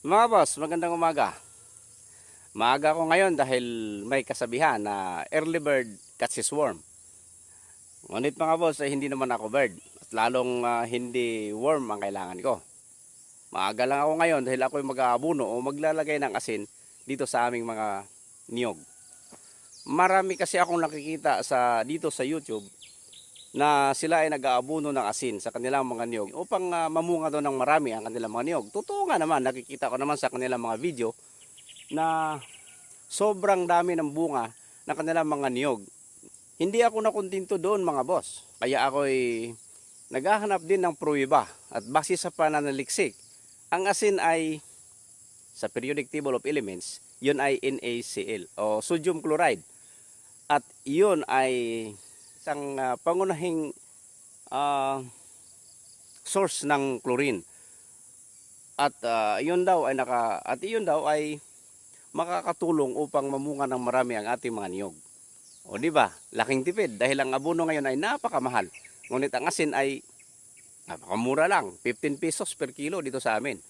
Mga boss, magandang umaga. Maaga ko ngayon dahil may kasabihan na early bird catches worm. Ngunit mga boss, ay hindi naman ako bird. At lalong ah, hindi worm ang kailangan ko. Maaga lang ako ngayon dahil ako'y mag-aabuno o maglalagay ng asin dito sa aming mga niyog. Marami kasi akong nakikita sa dito sa YouTube na sila ay nag-aabuno ng asin sa kanilang mga niyog upang ah, mamunga doon ng marami ang kanilang mga niyog. Totoo nga naman, nakikita ko naman sa kanilang mga video na sobrang dami ng bunga ng kanilang mga niyog. Hindi ako nakuntinto doon mga boss. Kaya ako'y naghahanap din ng pruweba at base sa pananaliksik, ang asin ay sa periodic table of elements, yun ay NaCl o sodium chloride. At yun ay isang ah, pangunahing ah, source ng chlorine. At ah, yun daw ay naka at yun daw ay makakatulong upang mamunga ng marami ang ating mga niyog. O di ba? Laking tipid dahil ang abono ngayon ay napakamahal. Ngunit ang asin ay napakamura lang, 15 pesos per kilo dito sa amin.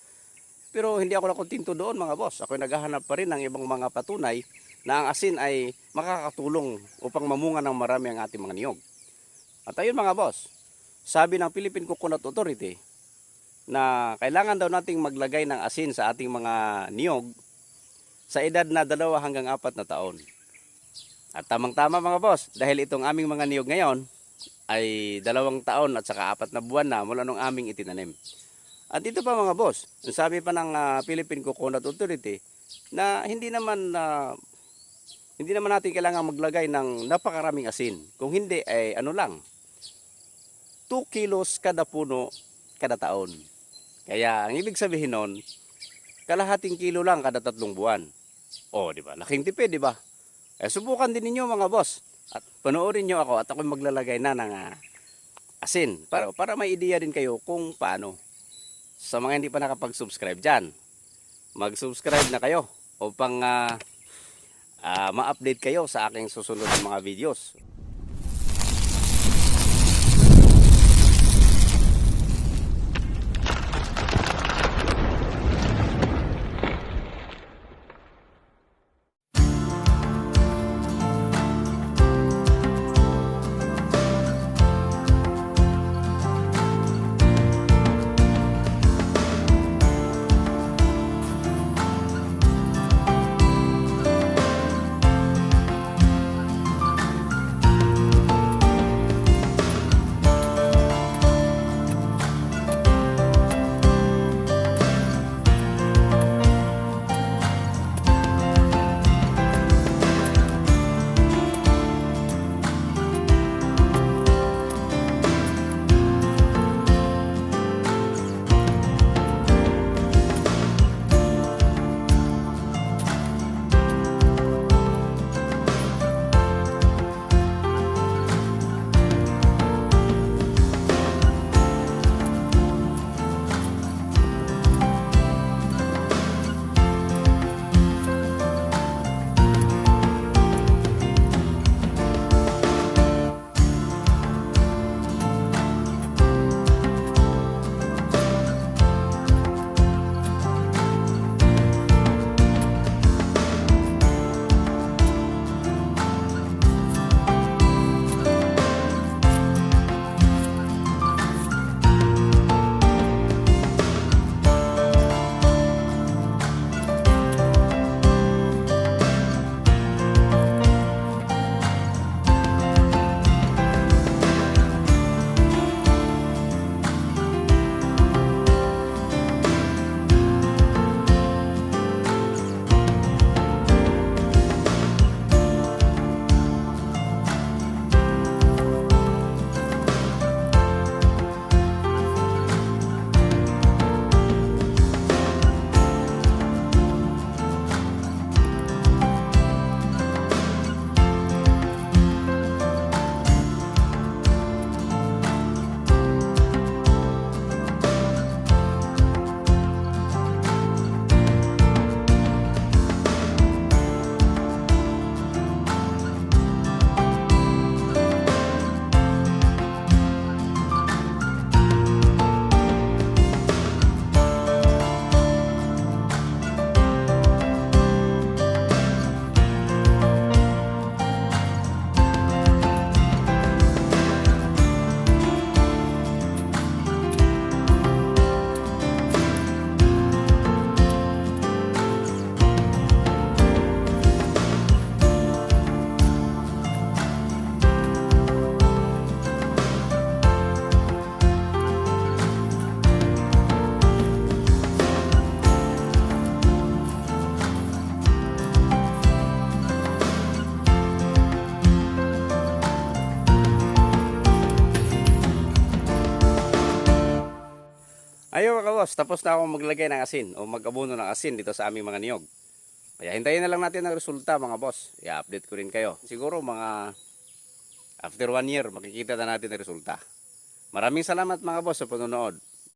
Pero hindi ako nakontinto doon mga boss. Ako naghahanap pa rin ng ibang mga patunay na ang asin ay makakatulong upang mamunga ng marami ang ating mga niyog. At ayun mga boss, sabi ng Philippine Coconut Authority na kailangan daw nating maglagay ng asin sa ating mga niyog sa edad na dalawa hanggang apat na taon. At tamang-tama mga boss, dahil itong aming mga niyog ngayon ay dalawang taon at saka apat na buwan na mula nung aming itinanim. At ito pa mga boss, sabi pa ng ah, Philippine Coconut Authority na hindi naman na hindi naman natin kailangan maglagay ng napakaraming asin. Kung hindi ay ano lang 2 kilos kada puno kada taon. Kaya ang ibig sabihin nun, kalahating kilo lang kada tatlong buwan. O, di ba? Laking tipid, di ba? Eh, subukan din ninyo mga boss. At panoorin nyo ako at ako maglalagay na ng ah, asin para, para may ideya din kayo kung paano. Sa mga hindi pa nakapag-subscribe dyan, mag-subscribe na kayo upang ah, ah, ma-update kayo sa aking susunod na mga videos. Ayun mga boss, tapos na ako maglagay ng asin o mag-abono ng asin dito sa aming mga niyog. Kaya hintayin na lang natin ang resulta mga boss. I-update ko rin kayo. Siguro mga after one year makikita na natin ang resulta. Maraming salamat mga boss sa panonood.